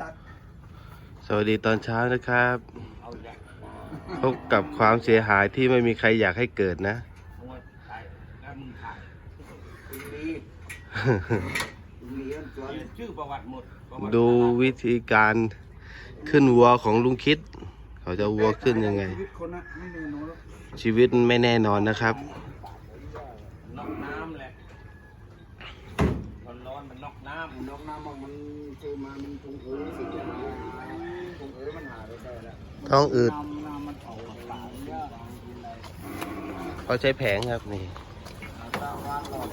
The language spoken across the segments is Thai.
ตัดสวัสดีตอนเช้านะครับพบกับความเสียหายที่ไม่มีใครอยากให้เกิดนะดีดีอันสวนชื่อประวัติหมดประวัติดูวิธีการขึ้นวัวของลุงคิด เขาจะวัวขึ้นยังไง ชีวิตคนนะไม่แน่นอนหรอกชีวิตไม่แน่นอนนะครับ นอกน้ำแหละร้ อนร้อนๆมันนอกน้นอกน้ำมันซื้อมามันถุงเอ๋ยสิจ้าถุงเอ๋ยมันหาไปได้แล้วท้องอืด น้ำน้ำมันเผาปากเนี่ยเขาใช้แผงครับนี่ ตามว่างหลอด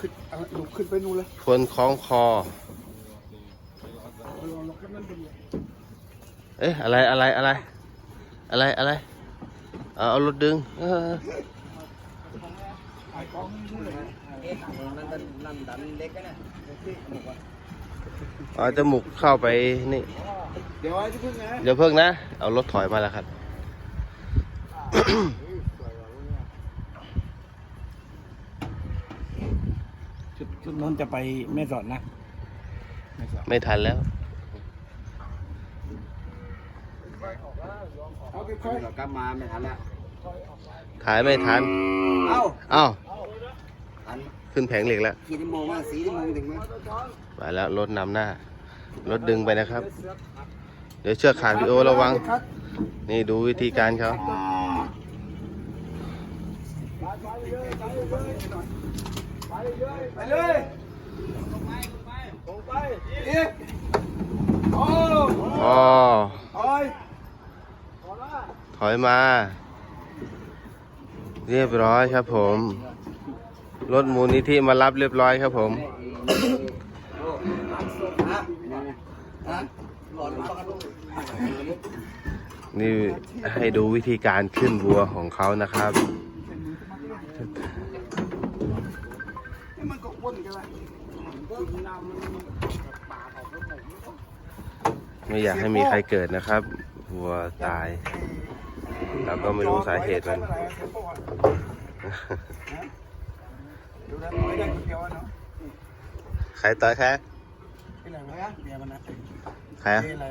ขึ้นเอาลุกขึ้นไปนู่นเลยคนคล้องคอ เอาลองลงขึ้นนั่นเป็นไงเอ๊ะอะไรอะไรอะไร อะไรอะไร เอาเอารถดึงเออไอ้กองนู่น เลยำเอ๊ะนั่นนั่นนั่นดันเล็กนะเอาจมูกเข้าไปนี่ เดี๋ยวไอ้ที่เพิ่งไงเดี๋ยวเพิ่งนะ เอารถถอยมาแล้วครับ ชุดชุดนั้นจะไปแม่สอดนะแม่สอดไม่ทันแล้วเอาค่อยๆกลับมาไม่ทันแล้วถ่ายไม่ทัน เอ้า เอ้าทัน ขึ้นแผงเหล็กแล้วกี่ชั่วโมงว่าสี่ชั่วโมงถึงไหมไปแล้วรถนำหน้ารถดึงไปนะครับ เดี๋ยวเชือกขาดพี่โอระวัง นี่ดูวิธีการเขาไปเลยลงไปลงไปอีกโอ้อ๋อโอ้ยถอยมา เรียบร้อยครับผม รถมูลนิธิมารับเรียบร้อยครับผม นี่ให้ดูวิธีการขึ้นวัวของเขานะครับ ไม่อยากให้มีใครเกิดนะครับวัวตายเราก็ไม่รู้สาเหตุมัน ดูนะไม่ได้คนเดียวเนาะใครต่อยแค่เป็นไรวะเมียมันนะใครอะเป็นอะไร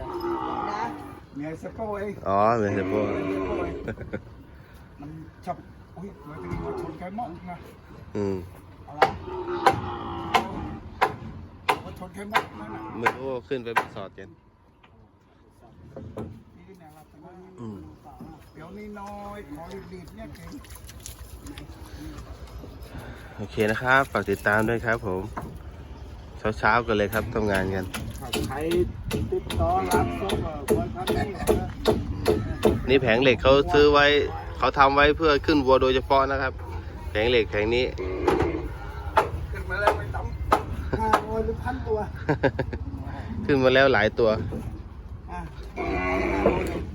เมียเซโป้เองอ๋อเมสโปมันชอบอุ้ยมันเป็นมาชนไก่ม่องนะอืมอะไรมาชนไก่ม่องนั่นน่ะไม่รู้ว่าขึ้นไปสอดกันนี่เนี่ยเราไปว่าอืมเดี๋ยวนี้น้อยขอรีบๆเนี่ยเก่ง โอเคนะครับฝากติดตามด้วยครับผมเช้าๆกันเลยครับทำงานกันใครติดต่อรับส่งคนพักนี่นี่แผงเหล็กเขาซื้อไว้เขาทำไว้เพื่อขึ้นวัวโดยเฉพาะนะครับ แผงเหล็กแผงนี้ขึ้นมาแล้วไปตั้มห้าร้อยหรือพันตัว ขึ้นมาแล้วหลายตัวอะห้าร้อย